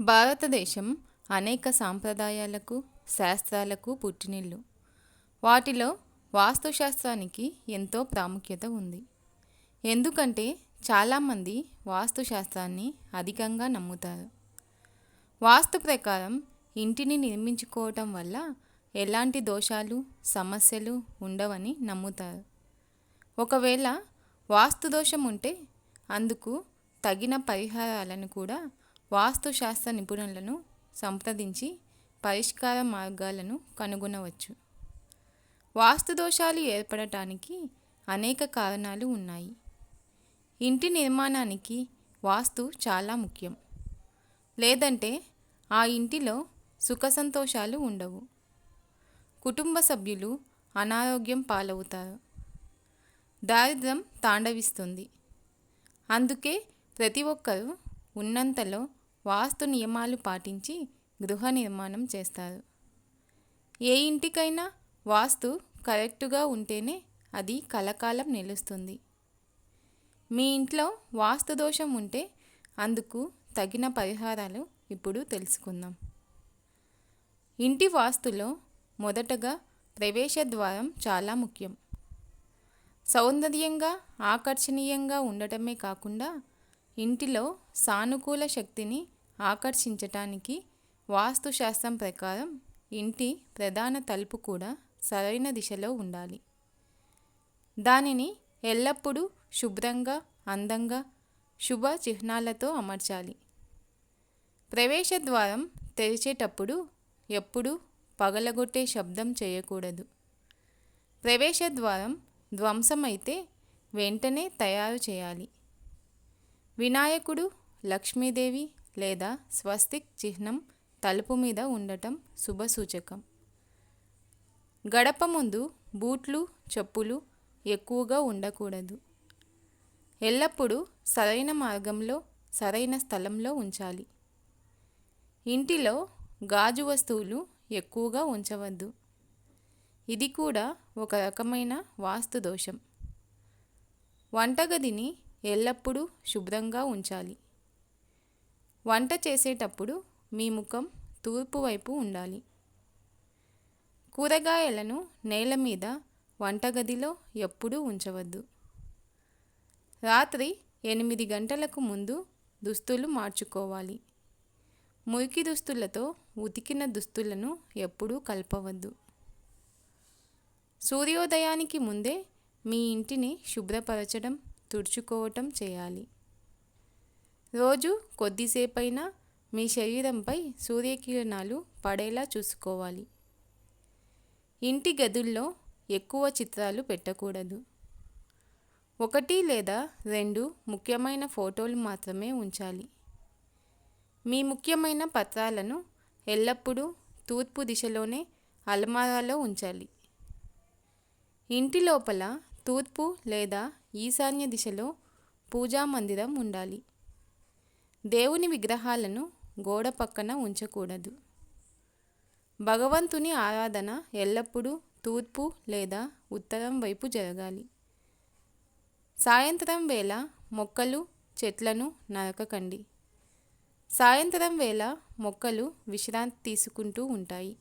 భారతదేశం అనేక సాంప్రదాయాలకు శాస్త్రాలకు పుట్టినిల్లు. వాటిలో వాస్తుశాస్త్రానికి ఎంతో ప్రాముఖ్యత ఉంది. ఎందుకంటే చాలామంది వాస్తుశాస్త్రాన్ని అధికంగా నమ్ముతారు. వాస్తు ప్రకారం ఇంటిని నిర్మించుకోవటం వల్ల ఎలాంటి దోషాలు సమస్యలు ఉండవని నమ్ముతారు. ఒకవేళ వాస్తు దోషం ఉంటే అందుకు తగిన పరిహారాలను కూడా వాస్తుశాస్త్ర నిపుణులను సంప్రదించి పరిష్కార మార్గాలను కనుగొనవచ్చు. వాస్తు దోషాలు ఏర్పడటానికి అనేక కారణాలు ఉన్నాయి. ఇంటి నిర్మాణానికి వాస్తు చాలా ముఖ్యం. లేదంటే ఆ ఇంటిలో సుఖ సంతోషాలు ఉండవు. కుటుంబ సభ్యులు అనారోగ్యం పాలవుతారు. దారిద్ర్యం తాండవిస్తుంది. అందుకే ప్రతి ఒక్కరూ ఉన్నంతలో వాస్తు నియమాలు పాటించి గృహ నిర్మాణం చేస్తారు. ఏ ఇంటికైనా వాస్తు కరెక్టుగా ఉంటేనే అది కలకాలం నిలుస్తుంది. మీ ఇంట్లో వాస్తు దోషం ఉంటే అందుకు తగిన పరిహారాలు ఇప్పుడు తెలుసుకుందాం. ఇంటి వాస్తులో మొదటగా ప్రవేశ ద్వారం చాలా ముఖ్యం. సౌందర్యంగా ఆకర్షణీయంగా ఉండటమే కాకుండా ఇంటిలో సానుకూల శక్తిని ఆకర్షించటానికి వాస్తుశాస్త్రం ప్రకారం ఇంటి ప్రధాన తలుపు కూడా సరైన దిశలో ఉండాలి. దానిని ఎల్లప్పుడూ శుభ్రంగా అందంగా శుభ చిహ్నాలతో అమర్చాలి. ప్రవేశ ద్వారం తెరిచేటప్పుడు ఎప్పుడూ పగలగొట్టే శబ్దం చేయకూడదు. ప్రవేశ ద్వారం ధ్వంసమైతే వెంటనే తయారు చేయాలి. వినాయకుడు లక్ష్మీదేవి లేదా స్వస్తిక్ చిహ్నం తలుపు మీద ఉండటం శుభసూచకం. గడప ముందు బూట్లు చెప్పులు ఎక్కువగా ఉండకూడదు. ఎల్లప్పుడూ సరైన మార్గంలో సరైన స్థలంలో ఉంచాలి. ఇంటిలో గాజు వస్తువులు ఎక్కువగా ఉంచవద్దు. ఇది కూడా ఒక రకమైన వాస్తు దోషం. వంటగదిని ఎల్లప్పుడూ శుభ్రంగా ఉంచాలి. వంట చేసేటప్పుడు మీ ముఖం తూర్పు వైపు ఉండాలి. కూరగాయలను నేల మీద వంటగదిలో ఎప్పుడూ ఉంచవద్దు. రాత్రి ఎనిమిది గంటలకు ముందు దుస్తులు మార్చుకోవాలి. మురికి దుస్తులతో ఉతికిన దుస్తులను ఎప్పుడూ కలపవద్దు. సూర్యోదయానికి ముందే మీ ఇంటిని శుభ్రపరచడం తుడుచుకోవటం చేయాలి. రోజు కొద్దిసేపైనా మీ శరీరంపై సూర్యకిరణాలు పడేలా చూసుకోవాలి. ఇంటి గదుల్లో ఎక్కువ చిత్రాలు పెట్టకూడదు. ఒకటి లేదా రెండు ముఖ్యమైన ఫోటోలు మాత్రమే ఉంచాలి. మీ ముఖ్యమైన పత్రాలను ఎల్లప్పుడూ తూర్పు దిశలోనే అల్మారాలో ఉంచాలి. ఇంటి లోపల తూర్పు లేదా ఈశాన్య దిశలో పూజా మందిరం ఉండాలి. దేవుని విగ్రహాలను గోడ పక్కన ఉంచకూడదు. భగవంతుని ఆరాధన ఎల్లప్పుడూ తూర్పు లేదా ఉత్తరం వైపు జరగాలి. సాయంత్రం వేళ మొక్కలు చెట్లను నరకకండి. సాయంత్రం వేళ మొక్కలు విశ్రాంతి తీసుకుంటూ ఉంటాయి.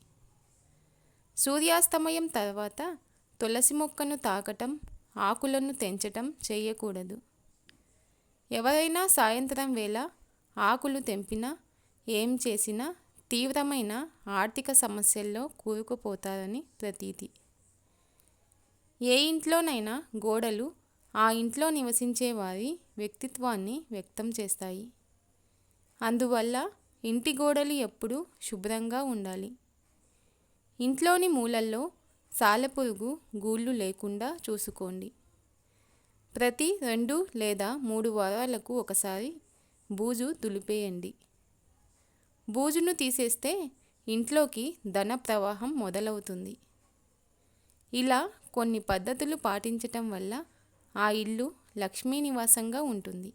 సూర్యాస్తమయం తర్వాత తులసి మొక్కను తాకటం ఆకులను తెంచటం చేయకూడదు. ఎవరైనా సాయంత్రం వేళ ఆకులు తెంపినా ఏం చేసినా తీవ్రమైన ఆర్థిక సమస్యల్లో కూరుకుపోతారని ప్రతీతి. ఏ ఇంట్లోనైనా గోడలు ఆ ఇంట్లో నివసించే వారి వ్యక్తిత్వాన్ని వ్యక్తం చేస్తాయి. అందువల్ల ఇంటి గోడలు ఎప్పుడూ శుభ్రంగా ఉండాలి. ఇంట్లోని మూలల్లో సాలెపురుగు గూళ్ళు లేకుండా చూసుకోండి. ప్రతి రెండు లేదా మూడు వారాలకు ఒకసారి బూజు దులిపేయండి. బూజును తీసేస్తే ఇంట్లోకి ధన ప్రవాహం మొదలవుతుంది. ఇలా కొన్ని పద్ధతులు పాటించటం వల్ల ఆ ఇల్లు లక్ష్మీ నివాసంగా ఉంటుంది.